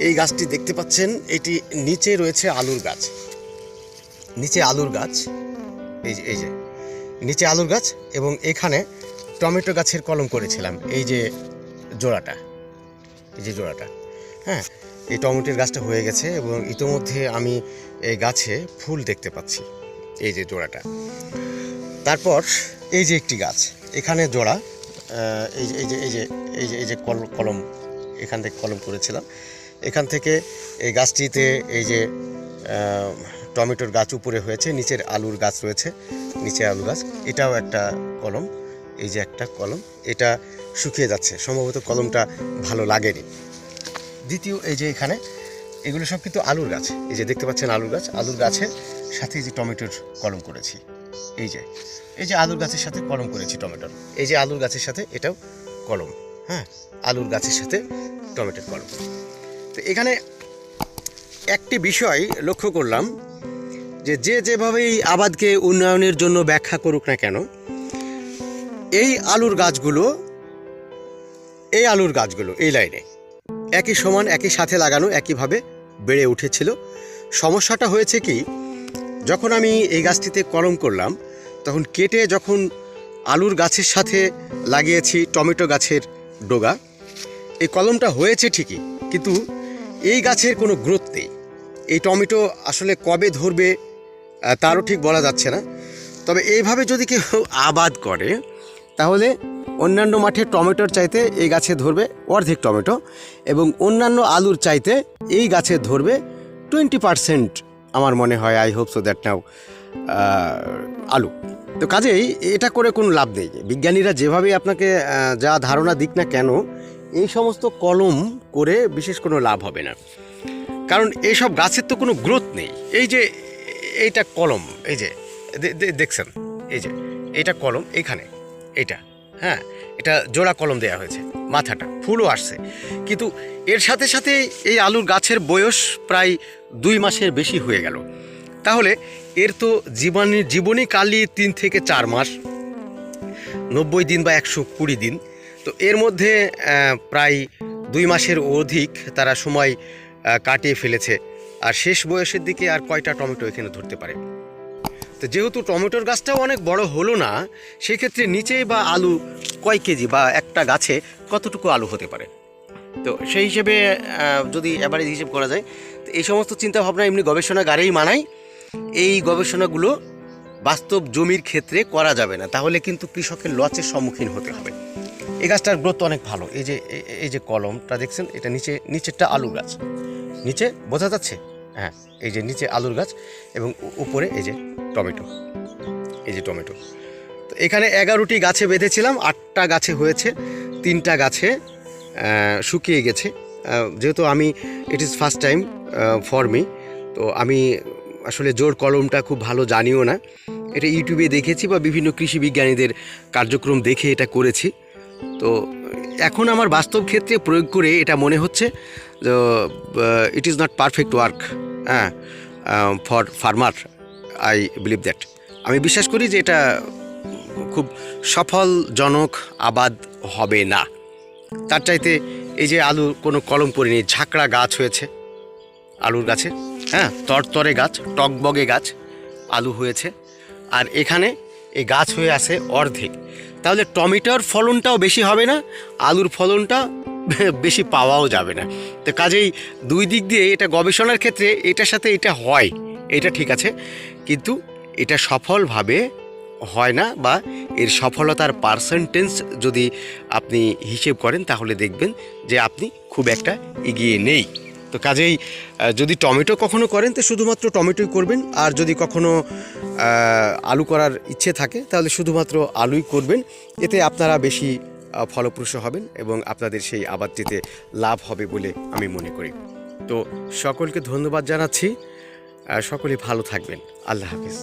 এই গাছটি দেখতে পাচ্ছেন, এটি নিচে রয়েছে আলুর গাছ। নিচে আলুর গাছ, এই যে এই যে, নিচে আলুর গাছ এবং এখানে টমেটো গাছের কলম করেছিলাম, এই যে জোড়াটা, এই যে জোড়াটা হ্যাঁ? এই টমেটোর গাছটা হয়ে গেছে এবং ইতোমধ্যে আমি এই গাছে ফুল দেখতে পাচ্ছি, এই যে জোড়াটা। তারপর এই যে একটি গাছ, এখানে জোড়া এই যে এই যে এই যে এই যে এই যে কল- কলম, এখান থেকে কলম করেছিলাম এখান থেকে এই গাছটিতে এই যে টমেটোর গাছ উপরে হয়েছে, নিচের আলুর গাছ রয়েছে, নিচে আলু গাছ। এটাও একটা কলম, এই যে একটা কলম, এটা শুকিয়ে যাচ্ছে, সম্ভবত কলমটা ভালো লাগেনি। দ্বিতীয় এই যে এখানে, এগুলো সব কিন্তু আলুর গাছ, এই যে দেখতে পাচ্ছেন আলুর গাছ, আলুর গাছের সাথে এই যে টমেটোর কলম করেছি, এই যে এই যে আলুর গাছের সাথে কলম করেছি টমেটোর, এই যে আলুর গাছের সাথে এটাও কলম হ্যাঁ আলুর গাছের সাথে টমেটোর কলম। তো এখানে একটি বিষয় লক্ষ্য করলাম যে যে যেভাবেই আবাদকে উন্নয়নের জন্য ব্যাখ্যা করুক না কেন, এই আলুর গাছগুলো, এই আলুর গাছগুলো, এই লাইনে একই সমান, একই সাথে লাগানো, একইভাবে বেড়ে উঠেছিল। সমস্যাটা হয়েছে কি, যখন আমি এই গাছটিতে কলম করলাম, তখন কেটে যখন আলুর গাছের সাথে লাগিয়েছি টমেটো গাছের ডোগা, এই কলমটা হয়েছে ঠিকই, কিন্তু এই গাছের কোনো গ্রোথ নেই। এই টমেটো আসলে কবে ধরবে তারও ঠিক বলা যাচ্ছে না। তবে এইভাবে যদি কেউ আবাদ করে, তাহলে অন্যান্য মাঠে টমেটোর চাইতে এই গাছে ধরবে অর্ধেক টমেটো এবং অন্যান্য আলুর চাইতে এই গাছে ধরবে টোয়েন্টি পারসেন্ট আমার মনে হয় I hope so that now আলু। তো কাজেই এটা করে কোনো লাভ নেই। বিজ্ঞানীরা যেভাবে আপনাকে যা ধারণা দিক না কেন এই সমস্ত কলম করে বিশেষ কোনো লাভ হবে না। কারণ এইসব গাছের তো কোনো গ্রোথ নেই। এই যে, এইটা কলম, এই যে দেখছেন? এই যে, এইটা কলম, এইখানে এটা হ্যাঁ? এটা জোড়া কলম দেওয়া হয়েছে, মাথাটা, ফুলও আসছে। কিন্তু এর সাথে সাথে এই আলুর গাছের বয়স প্রায় দুই মাসের বেশি হয়ে গেল। তাহলে এর তো জীবনী জীবনী কালই তিন থেকে চার মাস, নব্বই দিন বা একশো কুড়ি দিন তো এর মধ্যে প্রায় দুই মাসের অধিক তারা সময় কাটিয়ে ফেলেছে। আর শেষ বয়সের দিকে আর কয়টা টমেটো এখানে ধরতে পারে? তো যেহেতু টমেটোর গাছটাও অনেক বড় হলো না, সেক্ষেত্রে নিচে বা আলু কয় কেজি বা একটা গাছে কতটুকু আলু হতে পারে? তো সেই হিসেবে যদি অ্যাভারেজ হিসেব করা যায়, তো এই সমস্ত চিন্তাভাবনা এমনি গবেষণাগারেই মানায়। এই গবেষণাগুলো বাস্তব জমির ক্ষেত্রে করা যাবে না, তাহলে কিন্তু কৃষকের লসের সম্মুখীন হতে হবে। এই গাছটার গ্রোথ অনেক ভালো। এই যে এই যে কলমটা দেখছেন, এটা নিচে, নিচেরটা আলু গাছ। নিচে বোঝা যাচ্ছে? হ্যাঁ এই যে নিচে আলুর গাছ এবং উপরে এই যে টমেটো। এই যে টমেটো। তো এখানে এগারোটি গাছে বেঁধেছিলাম, আটটা গাছে হয়েছে, তিনটা গাছে শুকিয়ে গেছে। যেহেতু আমি it is first time for me তো আমি আসলে জোর কলমটা খুব ভালো জানিও না। এটা ইউটিউবে দেখেছি বা বিভিন্ন কৃষি বিজ্ঞানীদের কার্যক্রম দেখে এটা করেছি। তো এখন আমার বাস্তব ক্ষেত্রে প্রয়োগ করে এটা মনে হচ্ছে it is not perfect work হ্যাঁ for farmer I believe that আমি বিশ্বাস করি যে এটা খুব সফলজনক আবাদ হবে না। তার চাইতে এই যে আলু কোনো কলম করিনি ঝাঁকড়া গাছ হয়েছে আলুর গাছে। হ্যাঁ তরতরে গাছ, টকবগে গাছ আলু হয়েছে। আর এখানে এই গাছ হয়ে আছে অর্ধেক। তাহলে টমেটোর ফলনটাও বেশি হবে না, আলুর ফলনটা বেশি পাওয়াও যাবে না। তো কাজেই দুই দিক দিয়ে এটা গবেষণার ক্ষেত্রে এটার সাথে এটা হয়, এটা ঠিক আছে। কিন্তু এটা সফলভাবে হয় না বা এর সফলতার পার্সেন্টেজ যদি আপনি হিসেব করেন, তাহলে দেখবেন যে আপনি খুব একটা এগিয়ে নেই। তো কাজেই যদি টমেটো কখনো করেন, তো শুধুমাত্র টমেটোই করবেন। আর যদি কখনো আলু করার ইচ্ছে থাকে, তাহলে শুধুমাত্র আলুই করবেন। এতে আপনারা বেশি ফলপ্রসূ হবেন এবং আপনাদের সেই আবাদটিতে লাভ হবে বলে আমি মনে করি। তো সকলকে ধন্যবাদ জানাচ্ছি। সকলে ভালো থাকবেন। আল্লাহ হাফিজ।